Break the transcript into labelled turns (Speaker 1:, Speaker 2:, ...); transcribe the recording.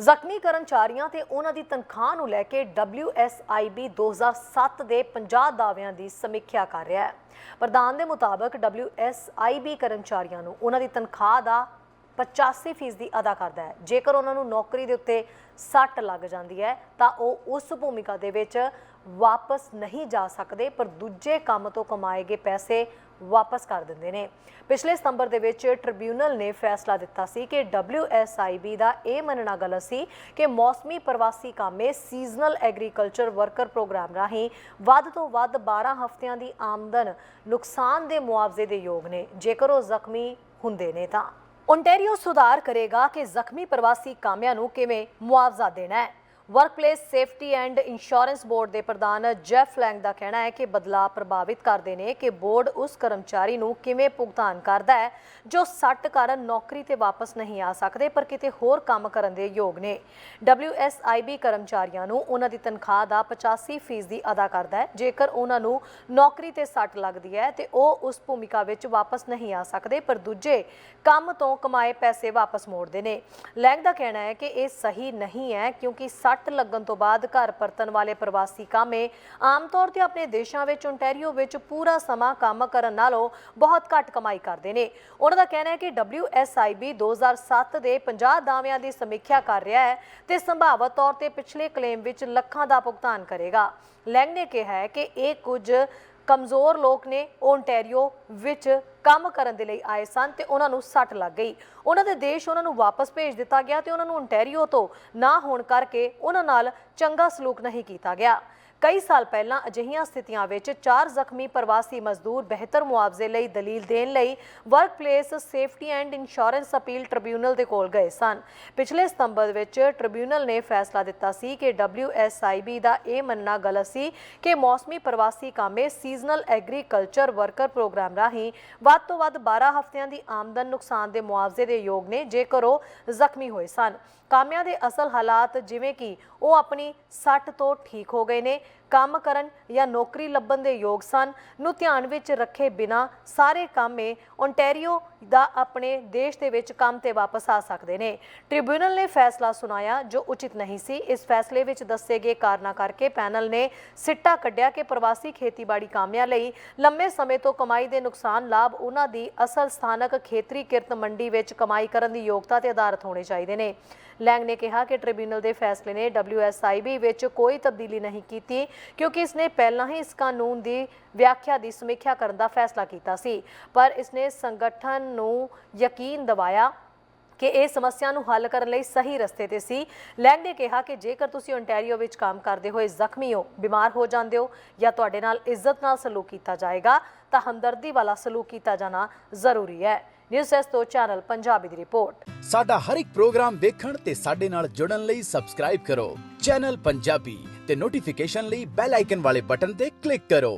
Speaker 1: ਜ਼ਖਮੀ ਕਰਮਚਾਰੀਆਂ ਤੇ ਉਹਨਾਂ ਦੀ ਤਨਖਾਹ ਨੂੰ ਲੈ ਕੇ WSIB 2007 ਦੇ 50 ਦਾਅਵਿਆਂ ਦੀ ਸਮੀਖਿਆ ਕਰ ਰਿਹਾ ਹੈ। ਪ੍ਰਧਾਨ ਦੇ ਮੁਤਾਬਕ WSIB ਕਰਮਚਾਰੀਆਂ ਨੂੰ ਉਹਨਾਂ ਦੀ ਤਨਖਾਹ ਦਾ 85% ਦੀ ਅਦਾ ਕਰਦਾ ਹੈ। ਜੇਕਰ ਉਹਨਾਂ ਨੂੰ ਨੌਕਰੀ ਦੇ ਉੱਤੇ ਸੱਟ ਲੱਗ ਜਾਂਦੀ ਹੈ, ਤਾਂ ਉਹ ਉਸ ਭੂਮਿਕਾ ਦੇ ਵਿੱਚ ਵਾਪਸ ਨਹੀਂ ਜਾ ਸਕਦੇ, ਪਰ ਦੂਜੇ ਕੰਮ ਤੋਂ ਕਮਾਏ ਗਏ ਪੈਸੇ ਵਾਪਸ ਕਰ ਦਿੰਦੇ ਨੇ। ਪਿਛਲੇ ਸਤੰਬਰ ਦੇ ਵਿੱਚ ਟ੍ਰਿਬਿਊਨਲ ਨੇ ਫੈਸਲਾ ਦਿੱਤਾ ਸੀ ਕਿ WSIB ਦਾ ਇਹ ਮੰਨਣਾ ਗਲਤ ਸੀ ਕਿ ਮੌਸਮੀ ਪ੍ਰਵਾਸੀ ਕਾਮੇ ਸੀਜ਼ਨਲ ਐਗਰੀਕਲਚਰ ਵਰਕਰ ਪ੍ਰੋਗਰਾਮ ਰਾਹੀਂ ਵੱਧ ਤੋਂ ਵੱਧ 12 ਹਫ਼ਤਿਆਂ ਦੀ ਆਮਦਨ ਨੁਕਸਾਨ ਦੇ ਮੁਆਵਜ਼ੇ ਦੇ ਯੋਗ ਨੇ। ਜੇਕਰ ਉਹ ਜ਼ਖਮੀ ਹੁੰਦੇ ਨੇ ਤਾਂ। ਓਨਟਾਰੀਓ ਸੁਧਾਰ ਕਰੇਗਾ ਕਿ ਜ਼ਖਮੀ ਪ੍ਰਵਾਸੀ ਕਾਮਿਆਂ ਨੂੰ ਕਿਵੇਂ ਮੁਆਵਜ਼ਾ ਦੇਣਾ ਹੈ। Workplace safety and insurance board ਦੇ ਪ੍ਰਧਾਨ ਜੈਫ ਲੈਂਗ ਦਾ ਕਹਿਣਾ ਹੈ ਕਿ ਬਦਲਾਅ ਪ੍ਰਭਾਵਿਤ ਕਰਦੇ ਨੇ ਕਿ ਬੋਰਡ ਉਸ ਕਰਮਚਾਰੀ ਨੂੰ ਕਿਵੇਂ ਭੁਗਤਾਨ ਕਰਦਾ ਹੈ, ਜੋ ਸੱਟ ਕਾਰਨ ਨੌਕਰੀ ਤੇ ਵਾਪਸ ਨਹੀਂ ਆ ਸਕਦੇ, ਪਰ ਕਿਤੇ ਹੋਰ ਕੰਮ ਕਰਨ ਦੇ ਯੋਗ ਨੇ। WSIB ਕਰਮਚਾਰੀਆਂ ਨੂੰ ਉਹਨਾਂ ਦੀ ਤਨਖਾਹ ਦਾ 85% ਦੀ ਅਦਾ ਕਰਦਾ ਹੈ। ਜੇਕਰ ਉਹਨਾਂ ਨੂੰ ਨੌਕਰੀ ਤੇ ਸੱਟ ਲੱਗਦੀ ਹੈ, ਤੇ ਉਹ ਉਸ ਭੂਮਿਕਾ ਵਿੱਚ ਵਾਪਸ ਨਹੀਂ ਆ ਸਕਦੇ, ਪਰ ਦੂਜੇ ਕੰਮ ਤੋਂ ਕਮਾਏ ਪੈਸੇ ਵਾਪਸ ਮੋੜਦੇ ਨੇ। ਲੈਂਗ ਦਾ ਕਹਿਣਾ ਹੈ ਕਿ ਇਹ ਸਹੀ ਨਹੀਂ ਹੈ, ਕਿਉਂਕਿ ਸੱਟ ਲੱਗਣ ਤੋਂ ਬਾਅਦ ਘਰ ਪਰਤਣ ਵਾਲੇ ਪ੍ਰਵਾਸੀ ਕਾਮੇ ਆਮ ਤੌਰ ਤੇ ਆਪਣੇ ਦੇਸ਼ਾਂ ਵਿੱਚ ਓਨਟਾਰੀਓ ਵਿੱਚ ਪੂਰਾ ਸਮਾਂ ਕੰਮ ਕਰਨ ਨਾਲੋਂ ਬਹੁਤ ਘੱਟ ਕਮਾਈ ਕਰਦੇ ਨੇ। ਉਹਨਾਂ ਦਾ ਕਹਿਣਾ ਹੈ ਕਿ WSIB 2007 ਦੇ 50 ਦਾਅਵਿਆਂ ਦੀ ਸਮੀਖਿਆ ਕਰ ਰਿਹਾ ਹੈ ਤੇ ਸੰਭਾਵਤ ਤੌਰ ਤੇ ਪਿਛਲੇ ਕਲੇਮ ਵਿੱਚ ਲੱਖਾਂ ਦਾ ਭੁਗਤਾਨ ਕਰੇਗਾ। ਲੈਂਗ ਨੇ ਕਿਹਾ ਹੈ ਕਿ ਇਹ ਕੁਝ ਕਮਜ਼ੋਰ ਲੋਕ ਨੇ ਉਹ ਓਨਟਾਰੀਓ ਵਿੱਚ ਕੰਮ ਕਰਨ ਦੇ ਲਈ ਆਏ ਸਨ ਤੇ ਉਹਨਾਂ ਨੂੰ ਸੱਟ ਲੱਗ ਗਈ। ਉਹਨਾਂ ਦੇ ਦੇਸ਼ ਉਹਨਾਂ ਨੂੰ ਵਾਪਸ ਭੇਜ ਦਿੱਤਾ ਗਿਆ ਤੇ ਉਹਨਾਂ ਨੂੰ ਓਨਟਾਰੀਓ ਤੋਂ ਨਾ ਹੋਣ ਕਰਕੇ ਉਹਨਾਂ ਨਾਲ ਚੰਗਾ ਸਲੂਕ ਨਹੀਂ ਕੀਤਾ ਗਿਆ। ਕਈ ਸਾਲ ਪਹਿਲਾਂ ਅਜਿਹੀਆਂ ਸਥਿਤੀਆਂ ਵਿੱਚ ਚਾਰ ਜ਼ਖਮੀ ਪ੍ਰਵਾਸੀ ਮਜ਼ਦੂਰ ਬਿਹਤਰ ਮੁਆਵਜ਼ੇ ਲਈ ਦਲੀਲ ਦੇਣ ਲਈ workplace safety and insurance appeal tribunal ਦੇ ਕੋਲ ਗਏ ਸਨ। ਪਿਛਲੇ ਸਤੰਬਰ ਵਿੱਚ ਟ੍ਰਿਬਿਊਨਲ ਨੇ ਫੈਸਲਾ ਦਿੱਤਾ ਸੀ ਕਿ WSIB ਦਾ ਇਹ ਮੰਨਣਾ ਗਲਤ ਸੀ ਕਿ ਮੌਸਮੀ ਪ੍ਰਵਾਸੀ ਕਾਮੇ ਸੀਜ਼ਨਲ ਐਗਰੀਕਲਚਰ ਵਰਕਰ ਪ੍ਰੋਗਰਾਮ ਰਾਹੀਂ ਵੱਧ ਤੋਂ ਵੱਧ 12 ਹਫ਼ਤਿਆਂ ਦੀ ਆਮਦਨ ਨੁਕਸਾਨ ਦੇ ਮੁਆਵਜ਼ੇ ਦੇ ਯੋਗ ਨੇ, ਜੇਕਰ ਉਹ ਜ਼ਖਮੀ ਹੋਏ ਸਨ। ਕਾਮਿਆਂ ਦੇ ਅਸਲ ਹਾਲਾਤ ਜਿਵੇਂ ਕਿ ਉਹ ਆਪਣੀ ਸੱਟ ਤੋਂ ਠੀਕ ਹੋ ਗਏ ਨੇ, ਕੰਮ ਕਰਨ ਜਾਂ ਨੌਕਰੀ ਲੱਭਣ ਦੇ ਯੋਗ ਸਨ। ਨੂੰ ਧਿਆਨ ਵਿੱਚ ਰੱਖੇ ਬਿਨਾ ਸਾਰੇ ਕਾਮੇ ਓਨਟਾਰੀਓ ਦਾ ਆਪਣੇ ਦੇਸ਼ ਦੇ ਵਿੱਚ ਕੰਮ ਤੇ ਵਾਪਸ ਆ ਸਕਦੇ ਨੇ। ਟ੍ਰਿਬਿਊਨਲ ਨੇ ਫੈਸਲਾ ਸੁਣਾਇਆ ਜੋ ਉਚਿਤ ਨਹੀਂ ਸੀ। ਇਸ ਫੈਸਲੇ ਵਿੱਚ ਦੱਸੇ ਗਏ ਕਾਰਨਾਂ ਕਰਕੇ ਪੈਨਲ ਨੇ ਸਿੱਟਾ ਕੱਢਿਆ ਕਿ ਪ੍ਰਵਾਸੀ ਖੇਤੀਬਾੜੀ ਕਾਮਿਆਂ ਲਈ ਲੰਮੇ ਸਮੇਂ ਤੋਂ ਕਮਾਈ ਦੇ ਨੁਕਸਾਨ ਲਾਭ ਉਹਨਾਂ ਦੀ ਅਸਲ ਸਥਾਨਕ ਖੇਤਰੀ ਕਿਰਤ ਮੰਡੀ ਵਿੱਚ ਕਮਾਈ ਕਰਨ ਦੀ ਯੋਗਤਾ ਤੇ ਆਧਾਰਿਤ ਹੋਣੇ ਚਾਹੀਦੇ ਨੇ। ਲੈਂਗ ਨੇ ਕਿਹਾ ਕਿ ਟ੍ਰਿਬਿਊਨਲ ਦੇ ਫੈਸਲੇ ਨੇ WSIB ਵਿੱਚ ਕੋਈ ਤਬਦੀਲੀ ਨਹੀਂ ਕੀਤੀ, ਕਿਉਂਕਿ ਇਸਨੇ ਪਹਿਲਾਂ ਹੀ ਇਸ ਕਾਨੂੰਨ ਦੀ ਵਿਆਖਿਆ ਦੀ ਸਮੀਖਿਆ ਕਰਨ ਦਾ ਫੈਸਲਾ ਕੀਤਾ ਸੀ। ਪਰ ਇਸਨੇ ਸੰਗਠਨ ਨੂੰ ਯਕੀਨ ਦਿਵਾਇਆ ਕਿ ਇਹ ਸਮੱਸਿਆ ਨੂੰ ਹੱਲ ਕਰਨ ਲਈ ਸਹੀ ਰਸਤੇ ਤੇ ਸੀ। ਲੈਂਗ ਨੇ ਕਿਹਾ ਕਿ ਜੇਕਰ ਤੁਸੀਂ ਓਨਟਾਰੀਓ ਵਿੱਚ ਕੰਮ ਕਰਦੇ ਹੋਏ ਜ਼ਖਮੀ ਹੋ, ਬਿਮਾਰ ਹੋ ਜਾਂਦੇ ਹੋ ਜਾਂ ਤੁਹਾਡੇ ਨਾਲ ਇੱਜ਼ਤ ਨਾਲ ਸਲੂਕ ਕੀਤਾ ਜਾਏਗਾ, ਤਾਂ ਹਮਦਰਦੀ ਵਾਲਾ ਸਲੂਕ ਕੀਤਾ ਜਾਣਾ ਜ਼ਰੂਰੀ ਹੈ। ਨਿਊਜ਼ ਐਸ ਤੋਂ ਚੈਨਲ ਪੰਜਾਬੀ ਦੀ ਰਿਪੋਰਟ।
Speaker 2: ਸਾਡਾ ਹਰ ਇੱਕ ਪ੍ਰੋਗਰਾਮ ਦੇਖਣ ਤੇ ਸਾਡੇ ਨਾਲ ਜੁੜਨ ਲਈ ਸਬਸਕ੍ਰਾਈਬ ਕਰੋ। ਚੈਨਲ ਪੰਜਾਬੀ ਤੇ ਨੋਟੀਫਿਕੇਸ਼ਨ ਲਈ ਬੈਲ ਆਈਕਨ ਵਾਲੇ ਬਟਨ ਤੇ ਕਲਿੱਕ ਕਰੋ।